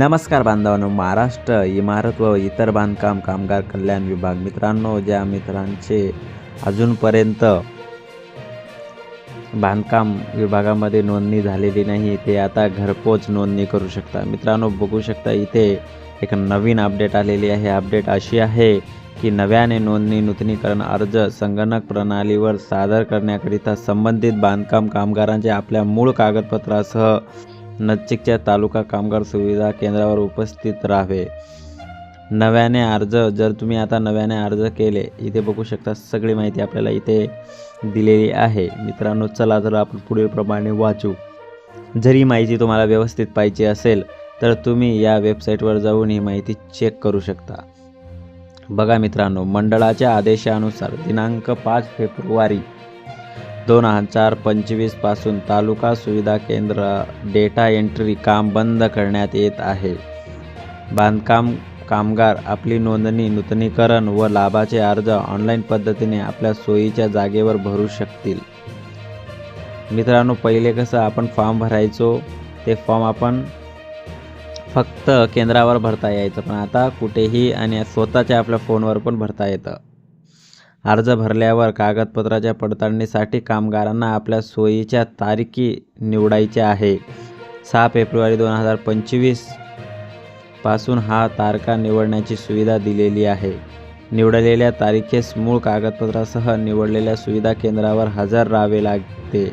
नमस्कार बांधवांनो महाराष्ट्र इमारत व इतर बांधकाम कामगार कल्याण विभाग. मित्रांनो ज्या मित्रांचे अजूनपर्यंत बांधकाम विभागामध्ये नोंदणी झालेली नाही ते आता घरपोच नोंदणी करू शकता. मित्रांनो बघू शकता इथे एक नवीन अपडेट आलेली आहे. अपडेट अशी आहे की नव्याने नोंदणी नूतनीकरण अर्ज संगणक प्रणालीवर सादर करण्याकरिता संबंधित बांधकाम कामगारांचे आपल्या मूळ कागदपत्रासह नजीकच्या तालुका कामगार सुविधा केंद्रावर उपस्थित राहावे. नव्याने अर्ज जर तुम्ही आता नव्याने अर्ज केले इथे बघू शकता सगळी माहिती आपल्याला इथे दिलेली आहे. मित्रांनो चला तर आपण पुढील प्रमाणे वाचू. जर ही माहिती तुम्हाला व्यवस्थित पाहिजे असेल तर तुम्ही या वेबसाईटवर जाऊन ही माहिती चेक करू शकता. बघा मित्रांनो मंडळाच्या आदेशानुसार दिनांक पाच फेब्रुवारी दोन हजार पंचवीसपासून तालुका सुविधा केंद्र डेटा एंट्री काम बंद करण्यात येत आहे. बांधकाम कामगार आपली नोंदणी नूतनीकरण व लाभाचे अर्ज ऑनलाईन पद्धतीने आपल्या सोयीच्या जागेवर भरू शकतील. मित्रांनो पहिले कसं आपण फॉर्म भरायचो ते फॉर्म आपण फक्त केंद्रावर भरता यायचं. पण आता कुठेही आणि स्वतःच्या आपल्या फोनवर पण भरता येतं. अर्ज भरल्यावर कागदपत्राच्या पडताळणीसाठी कामगारांना आपल्या सोयीच्या तारखी निवडायच्या आहे. सहा फेब्रुवारी दोन हजार पंचवीसपासून हा तारखा निवडण्याची सुविधा दिलेली आहे. निवडलेल्या तारखेस मूळ कागदपत्रासह निवडलेल्या सुविधा केंद्रावर हजर राहावे लागते.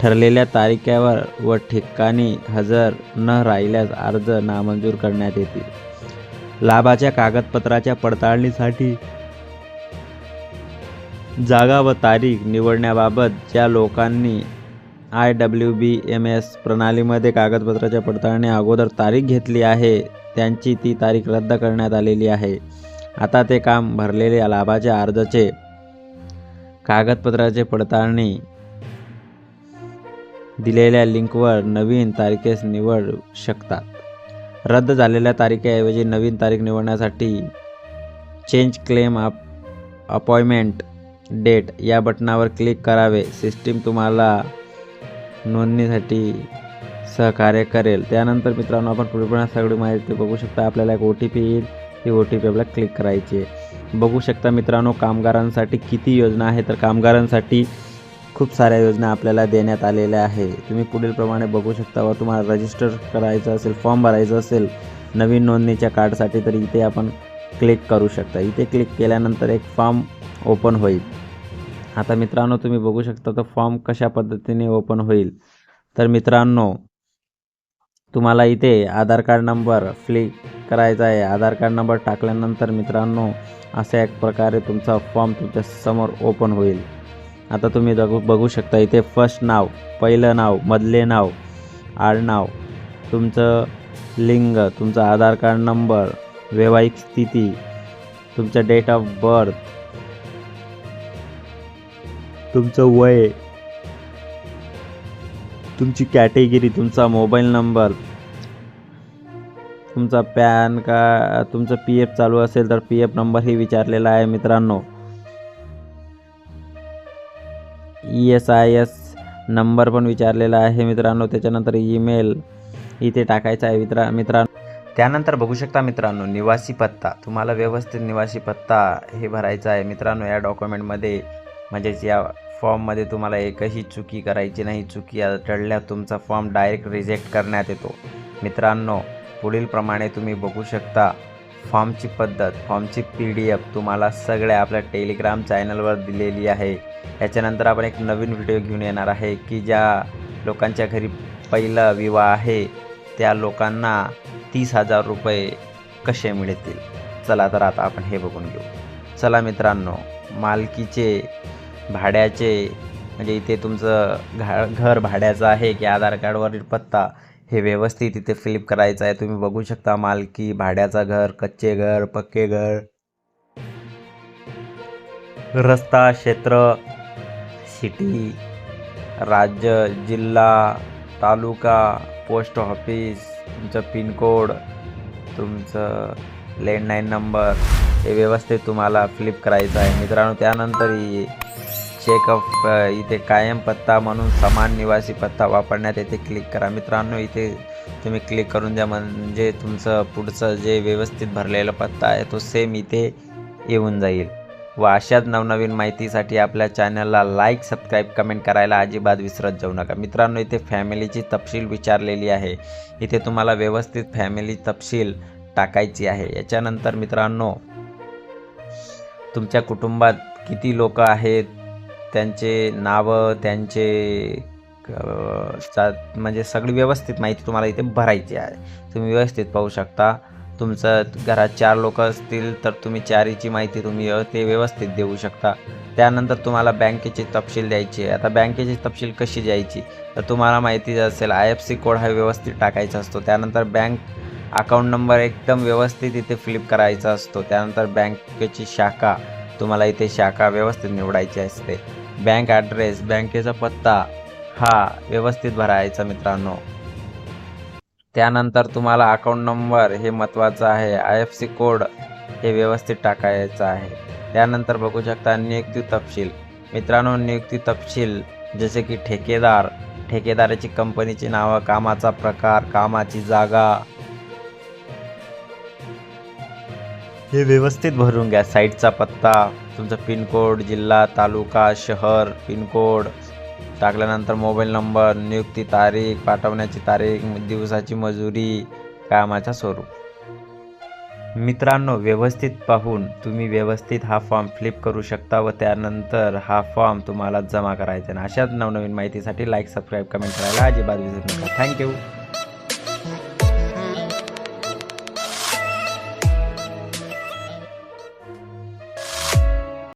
ठरलेल्या तारखेवर व ठिकाणी हजर न राहिल्यास अर्ज नामंजूर करण्यात येतील. लाभाच्या कागदपत्राच्या पडताळणीसाठी जागा व तारीख निवडण्याबाबत ज्या लोकांनी I W B M S प्रणालीमध्ये कागदपत्राच्या पडताळणी अगोदर तारीख घेतली आहे त्यांची ती तारीख रद्द करण्यात आलेली आहे. आता ते काम भरलेल्या लाभाच्या अर्जाचे कागदपत्राचे पडताळणी दिलेल्या लिंकवर नवीन तारखेस निवडू शकतात. रद्द झालेल्या तारखेऐवजी नवीन तारीख निवडण्यासाठी change claim up appointment date या बटनावर क्लिक करावे. सिस्टीम तुम्हाला नोंदणीसाठी सहकार्य करेल. त्यानंतर मित्रांनो आपण पुढे सगळी माहिती बघू शकता. आपल्याला एक ओ टी पी येईल. ती ओ टी पी आपल्याला क्लिक करायची आहे. बघू शकता मित्रांनो कामगारांसाठी किती योजना आहे तर कामगारांसाठी खूप साऱ्या योजना आपल्याला देण्यात आलेल्या आहे. तुम्ही पुढील प्रमाणे बघू शकता व तुम्हाला रजिस्टर करायचं असेल फॉर्म भरायचं असेल नवीन नोंदणीच्या कार्डसाठी तर इथे आपण क्लिक करू शकता. इथे क्लिक केल्यानंतर एक फॉर्म ओपन होईल. आता मित्रांनो तुम्ही बघू शकता तो फॉर्म कशा पद्धतीने ओपन होईल. तर मित्रांनो तुम्हाला इथे आधार कार्ड नंबर फ्लिक करायचा आहे. आधार कार्ड नंबर टाकल्यानंतर मित्रांनो अशा एक प्रकारे तुमचा फॉर्म तुमच्यासमोर ओपन होईल. आता तुम्ही बघू बघू शकता इथे फर्स्ट नाव पहिलं नाव मधले नाव आडनाव तुमचं लिंग तुमचा आधार कार्ड नंबर वैवाहिक स्थिती तुमचं डेट ऑफ बर्थ तुमचं वय तुमची कॅटेगरी तुमचा मोबाईल नंबर तुमचा पॅन का तुमचं पी एफ चालू असेल तर पी एफ नंबरही विचारलेला आहे मित्रांनो. E S I S number पण विचारलेला आहे मित्रांनो त्याच्यानंतर ईमेल इथे टाकायचा आहे मित्रा मित्रांनो. त्यानंतर बघू शकता मित्रांनो निवासी पत्ता तुम्हाला व्यवस्थित निवासी पत्ता हे भरायचा आहे मित्रांनो या डॉक्युमेंटमध्ये म्हणजेच या फॉर्ममध्ये तुम्हाला एकही चुकी करायची नाही. चुकी टळल्या तुमचा फॉर्म डायरेक्ट रिजेक्ट करण्यात येतो. मित्रांनो पुढील प्रमाणे तुम्ही बघू शकता फॉर्मची पद्धत फॉर्मची पी डी एफ तुम्हाला सगळ्या आपल्या टेलिग्राम चॅनलवर दिलेली आहे. याच्यानंतर आपण एक नवीन व्हिडिओ घेऊन येणार आहे की ज्या लोकांच्या घरी पहिला विवाह आहे त्या लोकांना तीस हजार रुपये कसे मिळतील? चला तर आता आपण हे बघून घेऊ. चला मित्रांनो मालकीचे भाड्याचे म्हणजे इथे तुमचं घा घर भाड्याचं आहे की आधार कार्डवरील पत्ता हे व्यवस्थित इथे फिलिप करायचं आहे. तुम्ही बघू शकता मालकी भाड्याचा घर कच्चे घर पक्के घर. रस्ता क्षेत्र सिटी राज्य जिल्हा तालुका पोस्ट ऑफिस तुमचं पिनकोड तुमचं लँडलाईन नंबर हे व्यवस्थित तुम्हाला फ्लिप करायचं आहे. मित्रांनो त्यानंतर चेकअप uh, इथे कायम पत्ता म्हणून समान निवासी पत्ता वापरण्यात येथे क्लिक करा. मित्रांनो इथे तुम्ही क्लिक करून द्या. म्हणजे तुमचं पुढचं जे व्यवस्थित भरलेला पत्ता आहे तो सेम इथे येऊन जाईल. व अशाच नवनवीन माहितीसाठी आपल्या चॅनलला लाईक सबस्क्राईब कमेंट करायला अजिबात विसरत जाऊ नका. मित्रांनो इथे फॅमिलीची तपशील विचारलेली आहे. इथे तुम्हाला व्यवस्थित फॅमिली तपशील टाकायची आहे. याच्यानंतर मित्रांनो तुमच्या कुटुंबात किती लोक आहेत? त्यांचे नावं त्यांचे चा म्हणजे सगळी व्यवस्थित माहिती तुम्हाला इथे भरायची आहे. तुम्ही व्यवस्थित पाहू शकता. तुमचं घरात चार लोक असतील तर तुम्ही चारीची माहिती तुम्ही ते व्यवस्थित देऊ शकता. त्यानंतर तुम्हाला बँकेची तपशील द्यायची आहे. आता बँकेची तपशील कशी द्यायची? तर तुम्हाला माहिती असेल आय एफ सी कोड हा व्यवस्थित टाकायचा असतो. त्यानंतर बँक अकाउंट नंबर एकदम व्यवस्थित इथे फ्लिप करायचा असतो. त्यानंतर बँकेची शाखा तुम्हाला इथे शाखा व्यवस्थित निवडायची असते. बँक ॲड्रेस बँकेचा पत्ता हा व्यवस्थित भरायचा मित्रांनो. त्यानंतर तुम्हाला अकाउंट नंबर हे महत्त्वाचं आहे. आय एफ सी कोड हे व्यवस्थित टाकायचं आहे. त्यानंतर बघू शकता नियुक्ती तपशील. मित्रांनो नियुक्ती तपशील जसे की ठेकेदार ठेकेदाराची कंपनीची नावं कामाचा प्रकार कामाची जागा हे व्यवस्थित भरून घ्या. साईटचा पत्ता तुमचा पिनकोड जिल्हा तालुका शहर पिनकोड. टाकल्यानंतर मोबाईल नंबर नियुक्ती तारीख पाठवण्याची तारीख दिवसाची मजुरी कामाचा स्वरूप. मित्रांनो व्यवस्थित पाहून तुम्ही व्यवस्थित हा फॉर्म फ्लिप करू शकता व त्यानंतर हा फॉर्म तुम्हाला जमा करायचा आहे. अशाच नवनवीन माहितीसाठी लाईक सबस्क्राईब कमेंट करायला अजिबात विसरू नका. थँक्यू